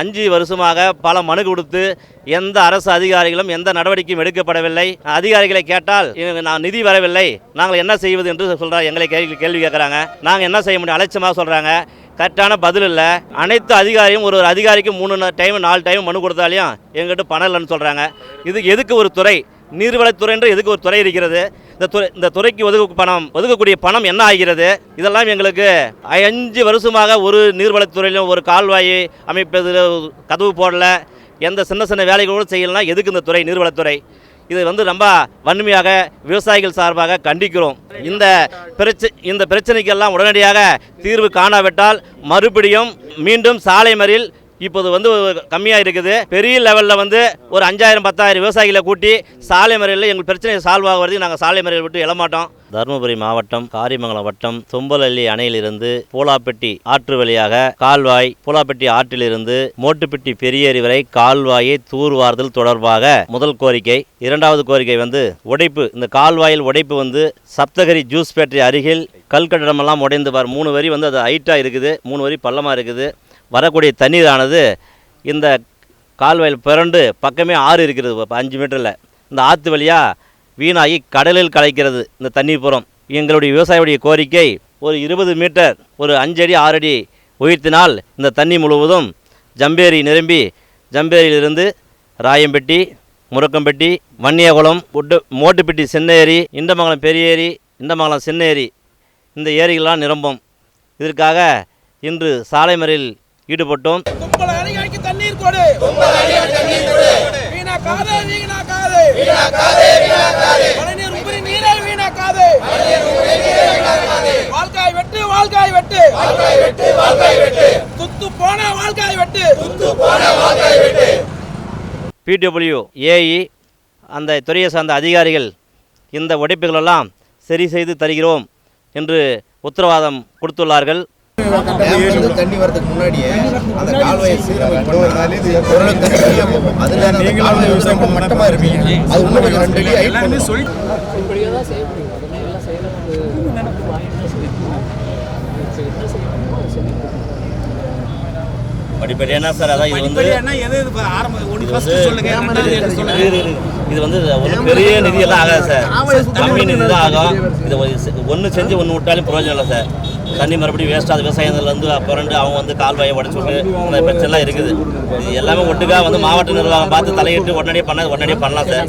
அஞ்சு வருஷமாக பல மனு கொடுத்து எந்த அரசு அதிகாரிகளும் எந்த நடவடிக்கையும் எடுக்கப்படவில்லை. அதிகாரிகளை கேட்டால் நான் நிதி வரவில்லை. நாங்கள் என்ன செய்வது? என்று சொல்கிறாங்க எங்களை கேள்வி கேள்வி கேட்குறாங்க. நாங்கள் என்ன செய்ய முடியும்? அலட்சியமாக சொல்கிறாங்க கரெக்டான பதில் இல்லை. அனைத்து அதிகாரியும் ஒரு ஒரு அதிகாரிக்கு மூணு டைம் நாலு டைம் மனு கொடுத்தாலையும் எங்கிட்ட பணம் இல்லைன்னு சொல்கிறாங்க இது எதுக்கு ஒரு துறை? நீர்வளத்துறை என்று எதுக்கு ஒரு துறை இருக்கிறது? இந்த துறை இந்த துறைக்கு ஒதுக்க பணம் ஒதுக்கக்கூடிய பணம் என்ன ஆகிறது? இதெல்லாம் எங்களுக்கு அஞ்சு வருஷமாக ஒரு நீர்வளத்துறையிலும் ஒரு கால்வாய் அமைப்பதில் கதவு போடல. எந்த சின்ன சின்ன வேலைகளோடு செய்யலாம் எதுக்கு இந்த துறை நீர்வளத்துறை? இது வந்து ரொம்ப வன்மையாக விவசாயிகள் சார்பாக கண்டிக்கிறோம். இந்த பிரச்ச இந்த பிரச்சனைக்கெல்லாம் உடனடியாக தீர்வு காணாவிட்டால் மறுபடியும் மீண்டும் சாலை மறியல் இப்போது வந்து கம்மியாக இருக்குது பெரிய லெவலில் வந்து ஒரு அஞ்சாயிரம் பத்தாயிரம் விவசாயிகளை கூட்டி சாலை முறையில் எங்கள் பிரச்சனை சால்வ் ஆகிறதுக்கு நாங்கள் சாலை முறையில் விட்டு எழமாட்டோம். தருமபுரி மாவட்டம் காரிமங்கலம் வட்டம் தும்பலள்ளி அணையிலிருந்து பூலாப்பட்டி ஆற்று வழியாக கால்வாய் பூலாப்பட்டி ஆற்றிலிருந்து மோட்டுப்பட்டி பெரியேரி வரை கால்வாயை தூர்வார்தல் தொடர்பாக முதல் கோரிக்கை. இரண்டாவது கோரிக்கை வந்து உடைப்பு. இந்த கால்வாயில் உடைப்பு வந்து சப்தகிரி ஜூஸ் ஃபேக்டரி அருகில் கல்கட்டடமெல்லாம் உடைந்து பார். மூணு வரி வந்து அது ஹைட்டாக இருக்குது. மூணு வரி பள்ளமாக இருக்குது. வரக்கூடிய தண்ணீரானது இந்த கால்வாயில் பிறண்டு பக்கமே ஆறு இருக்கிறது இப்போ அஞ்சு மீட்டரில். இந்த ஆற்று வழியாக வீணாகி கடலில் கலைக்கிறது இந்த தண்ணீர் புறம் எங்களுடைய விவசாயியுடைய கோரிக்கை ஒரு இருபது மீட்டர் ஒரு அஞ்சடி ஆறடி உயர்த்தினால் இந்த தண்ணி முழுவதும் ஜம்பேரி நிரம்பி ஜம்பேரியிலிருந்து ராயம்பட்டி முருக்கம்பட்டி வன்னியகுளம் ஒட்டு மோட்டுப்பட்டி சின்ன ஏரி இண்டமங்கலம் பெரிய ஏரி இண்டமங்கலம் சின்ன ஏரி இந்த ஏரிகள்லாம் நிரம்பும். இதற்காக இன்று சாலை மறியல் ஈடுபட்டோம். வாழ்க்காய் வெட்டு வாழ்க்காய் வெட்டு. துத்து போன வாழ்க்காய் வெட்டு. பிடபிள்யூ ஏஇ அந்த துறையை சார்ந்த அதிகாரிகள் இந்த உடைப்புகளெல்லாம் சரி செய்து தருகிறோம் என்று உத்தரவாதம் கொடுத்துள்ளார்கள். தண்ணி வரதுக்கு முன்னாடியே அந்த கால்வாயை போகும் அதுல அந்த கால்வாய் மட்டமா இருப்பீங்க. அது இன்னும் கொஞ்சம் ரெண்டு அடி ஹைட் பண்ணணும் இப்படியே தான் செய்ய முடியும் அதெல்லாம் எல்லாம் செய்யறதுக்கு நமக்கு வாங்கிட்டு தான் செய்ய முடியும் சரி, என்ன செய்யணுமோ அதை சொல்லி படிப்படியான சார் அதான் இது வந்து இது வந்து ஒரு பெரிய நிதியெல்லாம் ஆகாது சார். கம்மி நிதி தான் ஆகும். இது ஒன்று செஞ்சு ஒன்று விட்டாலும் பிரயோஜனம் இல்லை சார். தண்ணி மறுபடியும் வேஸ்ட்டாக அது விவசாயத்துலேருந்து புரண்டு அவங்க வந்து கால்வாயை உடச்சி விட்டு அந்த பிரச்சனைலாம் இருக்குது. இது எல்லாமே ஒட்டுக்கா வந்து மாவட்ட நிர்வாகம் பார்த்து தலையிட்டு உடனடியே பண்ண உடனடியே பண்ணலாம் சார்.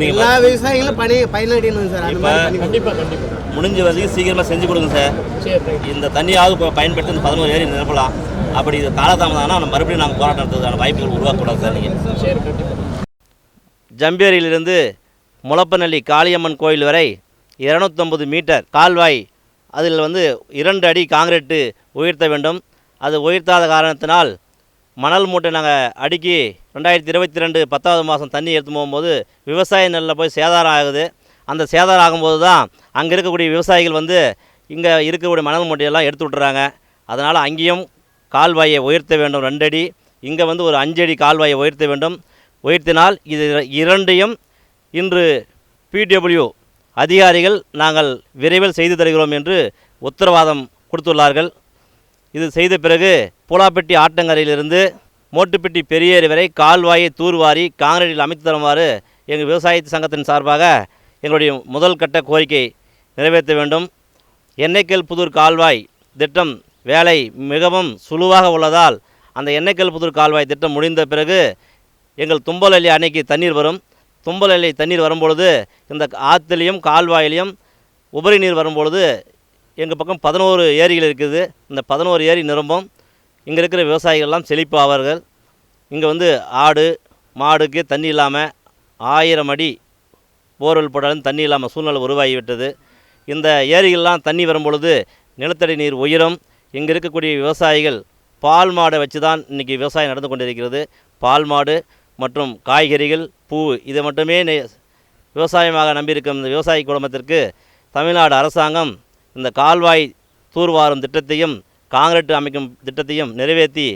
இன்னைக்கு எல்லா விவசாயிகளும் பணி பயனடையணும் சார் அந்த மாதிரி பண்ணி கண்டிப்பா கண்டிப்பா. முடிஞ்ச வரைக்கும் சீக்கிரமாக செஞ்சு கொடுங்க சார். இந்த தண்ணியாவது இப்போ பயன்படுத்தி இந்த பதினோரு ஏரி நிரப்பலாம். அப்படி இது காலதாமதம் ஆனால் மறுபடியும் நாங்கள் போராட்டம் நடத்துறதுக்கான வாய்ப்புகள் உருவாக்கக்கூடாது சார் நீங்கள் ஜம்பேரியிலிருந்து முளப்பநல்லி காளியம்மன் கோயில் வரை இருநூத்தொம்பது மீட்டர் கால்வாய். அதில் வந்து இரண்டு அடி காங்கிரீட்டு உயர்த்த வேண்டும். அது உயர்த்தாத காரணத்தினால் மணல் மூட்டை நாங்கள் அடுக்கி ரெண்டாயிரத்தி இருபத்தி ரெண்டு பத்தாவது மாதம் தண்ணி எடுத்து போகும்போது விவசாய நெல்லில் போய் சேதாரம் ஆகுது. அந்த சேதாரம் ஆகும்போது தான் அங்கே இருக்கக்கூடிய விவசாயிகள் வந்து இங்கே இருக்கக்கூடிய மணல் மூட்டையெல்லாம் எடுத்து விட்டுறாங்க. அதனால் அங்கேயும் கால்வாயை உயர்த்த வேண்டும் ரெண்டடி. இங்கே வந்து ஒரு அஞ்சடி கால்வாயை உயர்த்த வேண்டும். உயர்த்தினால் இது இரண்டையும் இன்று பிடபிள்யூ அதிகாரிகள் நாங்கள் விரைவில் செய்து தருகிறோம் என்று உத்தரவாதம் கொடுத்துள்ளார்கள். இது செய்த பிறகு பூலாப்பட்டி ஆட்டங்கரையிலிருந்து மோட்டுப்பட்டி பெரியேரி வரை கால்வாயை தூர்வாரி காங்கிரீட்டில் அமைத்து தருமாறு எங்கள் விவசாய சங்கத்தின் சார்பாக எங்களுடைய முதல் கட்ட கோரிக்கை நிறைவேற்ற வேண்டும். எண்ணெய்க்கல் புதூர் கால்வாய் திட்டம் வேலை மிகவும் சுழுவாக உள்ளதால் அந்த எண்ணெய்க்கல் புதூர் கால்வாய் திட்டம் முடிந்த பிறகு எங்கள் தும்பலள்ளி அணைக்கு தண்ணீர் வரும். தும்பலள்ளி தண்ணீர் வரும்பொழுது இந்த ஆற்றுலையும் கால்வாயிலையும் உபரி நீர் வரும்பொழுது எங்கள் பக்கம் பதினோரு ஏரிகள் இருக்குது. இந்த பதினோரு ஏரி நிரம்பும். இங்கே இருக்கிற விவசாயிகள்லாம் செழிப்பாவார்கள். இங்கே வந்து ஆடு மாடுக்கு தண்ணி இல்லாமல் ஆயிரம் அடி போர்வெல் போட்டாலும் தண்ணி இல்லாமல் சூழ்நிலை உருவாகிவிட்டது இந்த ஏரிகள்லாம் தண்ணி வரும்பொழுது நிலத்தடி நீர் உயரும். இங்கே இருக்கக்கூடிய விவசாயிகள் பால் மாடை வச்சு தான் இன்றைக்கி விவசாயம் நடந்து கொண்டிருக்கிறது. பால் மாடு மற்றும் காய்கறிகள் பூ இதை மட்டுமே விவசாயமாக நம்பியிருக்கும் இந்த விவசாய குடும்பத்திற்கு தமிழ்நாடு அரசாங்கம் இந்த கால்வாய் தூர்வாரும் திட்டத்தையும் காங்கிரீட் அமைக்கும் திட்டத்தையும் நிறைவேற்றி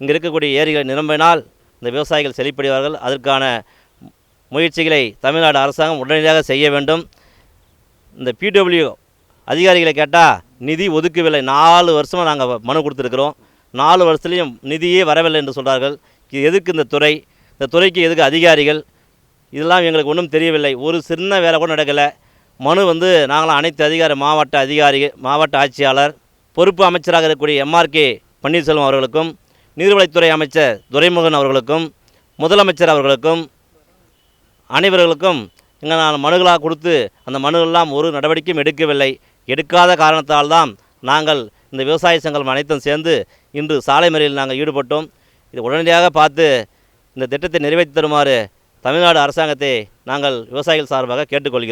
இங்கே இருக்கக்கூடிய ஏரிகளை நிரம்பினால் இந்த விவசாயிகள் செழிப்படைவார்கள். அதற்கான முயற்சிகளை தமிழ்நாடு அரசாங்கம் உடனடியாக செய்ய வேண்டும். இந்த பிடபிள்யூ அதிகாரிகளை கேட்டால் நிதி ஒதுக்கவில்லை. நாலு வருஷமாக நாங்கள் மனு கொடுத்துருக்குறோம். நாலு வருஷத்துலேயும் நிதியே வரவில்லை என்று சொல்கிறார்கள் இது எதுக்கு இந்த துறை? இந்த துறைக்கு எதுக்கு அதிகாரிகள்? இதெல்லாம் எங்களுக்கு ஒன்றும் தெரியவில்லை. ஒரு சின்ன வேலை கூட நடக்கலை. மனு வந்து நாங்களாம் அனைத்து அதிகாரி மாவட்ட அதிகாரி மாவட்ட ஆட்சியாளர் பொறுப்பு அமைச்சராக இருக்கக்கூடிய எம்ஆர்கே பன்னீர்செல்வம் அவர்களுக்கும் நீர்வளத்துறை அமைச்சர் துரைமுகன் அவர்களுக்கும் முதலமைச்சர் அவர்களுக்கும் அனைவர்களுக்கும் இங்கே நான் மனுகளாக கொடுத்து அந்த மனுவெல்லாம் ஒரு நடவடிக்கையும் எடுக்கவில்லை. எடுக்காத காரணத்தால் தான் நாங்கள் இந்த விவசாய சங்கம் அனைத்தும் சேர்ந்து இன்று சாலை மறியலில் நாங்கள் ஈடுபட்டோம். இது உடனடியாக பார்த்து இந்த திட்டத்தை நிறைவேற்றி தருமாறு தமிழ்நாடு அரசாங்கத்தை நாங்கள் விவசாயிகள் சார்பாக கேட்டுக்கொள்கிறோம்.